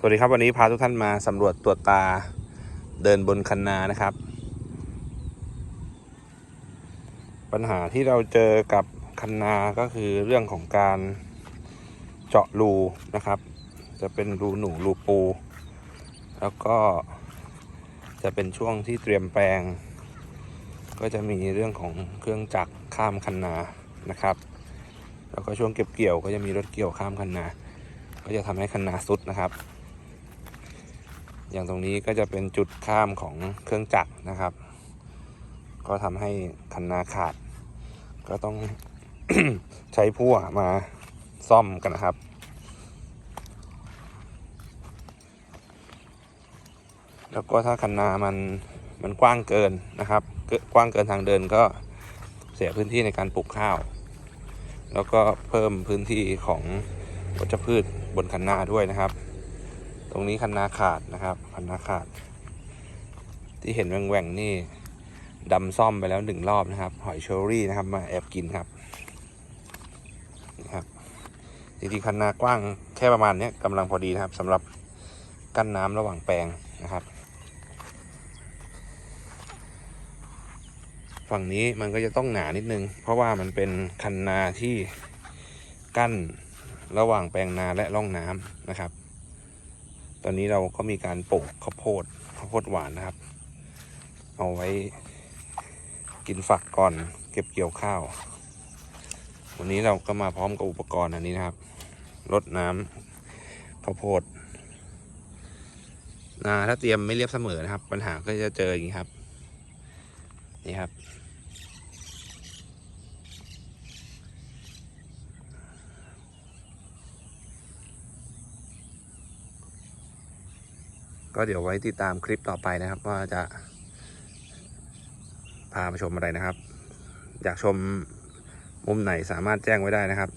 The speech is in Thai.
สวัสดีครับวันนี้พาทุกท่านมาสำรวจตรวจตาเดินบนคันนานะครับ ปัญหาที่เราเจอกับคันนาก็คือเรื่องของการเจาะรูนะครับ จะเป็นรูหนูรูปู แล้วก็จะเป็นช่วงที่เตรียมแปลง ก็จะมีเรื่องของเครื่องจักรข้ามคันนานะครับ แล้วก็ช่วงเก็บเกี่ยวก็จะมีรถเกี่ยวข้ามคันนาก็จะทำให้คันนาสุดนะครับ อย่างตรงนี้ก็จะเป็นจุดข้ามของเครื่องจักรนะครับ ก็ทำให้คันนาขาด ก็ต้องใช้พั่วมาซ่อมกันนะครับ แล้วก็ถ้าคันนามันมันกว้างเกินนะครับเกินกว้างเกินทางเดินก็เสียพื้นที่ในการปลูกข้าว แล้วก็เพิ่มพื้นที่ของวัชพืชบนคันนาด้วยนะครับ ตรงนี้คันนาขาดนะครับคันนาขาด ที่เห็นแหว่งๆนี่ดำซ่อมไปแล้วหนึ่งรอบนะครับ หอยเชอรี่นะครับ มาแอบกินครับนี่ครับจริงๆคันนากว้างแค่ประมาณนี้กำลังพอดีนะครับสำหรับกั้นน้ำระหว่างแปลงนะครับ ฝั่งนี้มันก็จะต้องหนานิดนึง เพราะว่ามันเป็นคันนาที่กั้นระหว่างแปลงนาและร่องน้ำนะครับ อนนี้เราก็มีการปลูกข้าวโพดข้าวโพดหวานนะครับ เอาไว้กินฝักก่อนเก็บเกี่ยวข้าว วันนี้เราก็มาพร้อมกับอุปกรณ์อันนี้นะครับรดน้ำข้าวโพดนาถ้าเตรียมไม่เรียบเสมอนะครับ ปัญหาก็จะเจออย่างนี้ครับ นี่ครับ ก็เดี๋ยวไว้ติดตามคลิปต่อไปนะครับ ว่าจะ พามาชมอะไรนะครับ อยากชมมุมไหนสามารถแจ้งไว้ได้นะครับ